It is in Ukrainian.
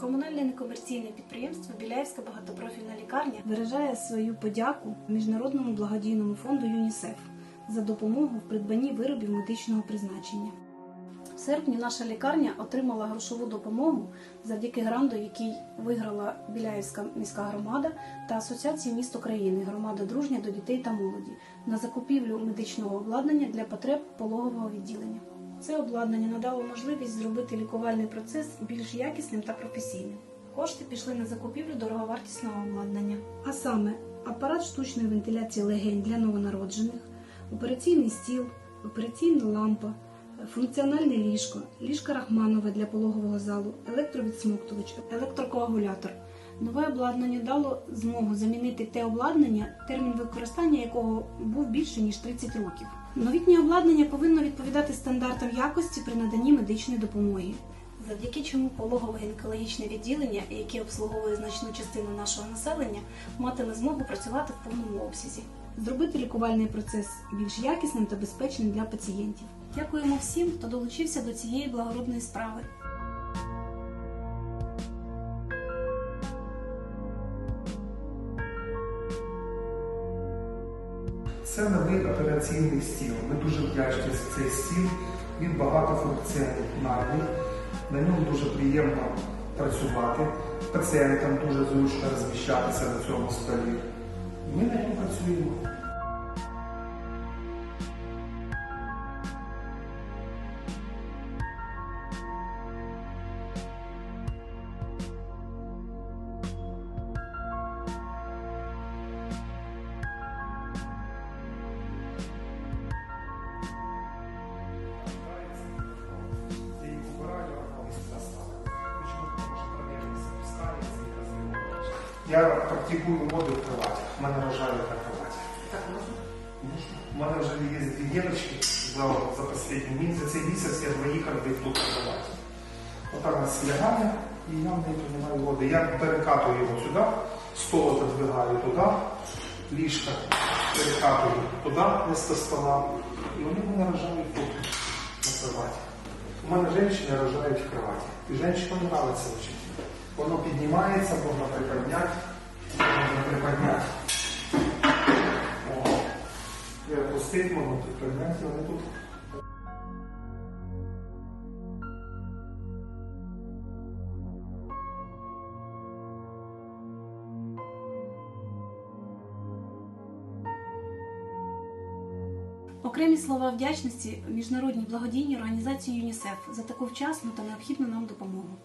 Комунальне некомерційне підприємство Біляївська багатопрофільна лікарня виражає свою подяку Міжнародному благодійному фонду ЮНІСЕФ за допомогу в придбанні виробів медичного призначення. В серпні наша лікарня отримала грошову допомогу завдяки гранту, який виграла Біляївська міська громада та Асоціація міст України Громада дружня до дітей та молоді на закупівлю медичного обладнання для потреб пологового відділення. Це обладнання надало можливість зробити лікувальний процес більш якісним та професійним. Кошти пішли на закупівлю дороговартісного обладнання, а саме апарат штучної вентиляції легень для новонароджених, операційний стіл, операційна лампа, функціональне ліжко, ліжко Рахманове для пологового залу, електровідсмоктувач, електрокоагулятор. Нове обладнання дало змогу замінити те обладнання, термін використання якого був більше ніж 30 років. Новітнє обладнання повинно відповідати стандартам якості при наданні медичної допомоги. Завдяки чому пологово-гінекологічне відділення, яке обслуговує значну частину нашого населення, матиме змогу працювати в повному обсязі, зробити лікувальний процес більш якісним та безпечним для пацієнтів. Дякуємо всім, хто долучився до цієї благородної справи. Це новий операційний стіл. Ми дуже вдячні за цей стіл. Він багатофункціональний. На ньому дуже приємно працювати. Пацієнтам дуже зручно розміщатися на цьому столі. Ми на ньому працюємо. Я практикую воду в кровати. У мене рожають на кроваті. Так можна? Можна. У мене вже є дві дівчатки за, за останній місяць. За цей місяць я двоїх робив тут на кроваті. Отак нас лягає, і я в неї приймаю воду. Я перекатую його сюди, стол задвигаю туди, ліжка перекатую туди, вместо стола. І вони мене рожають тут, на кроваті. У мене жінки рожають в кроваті. І жінкам подобається очень. Воно піднімається, можна приподняти, можна приподняти. О, я опустив, можна приподняти, і вони тут. Окремі слова вдячності міжнародній благодійній організації ЮНІСЕФ за таку вчасну та необхідну нам допомогу.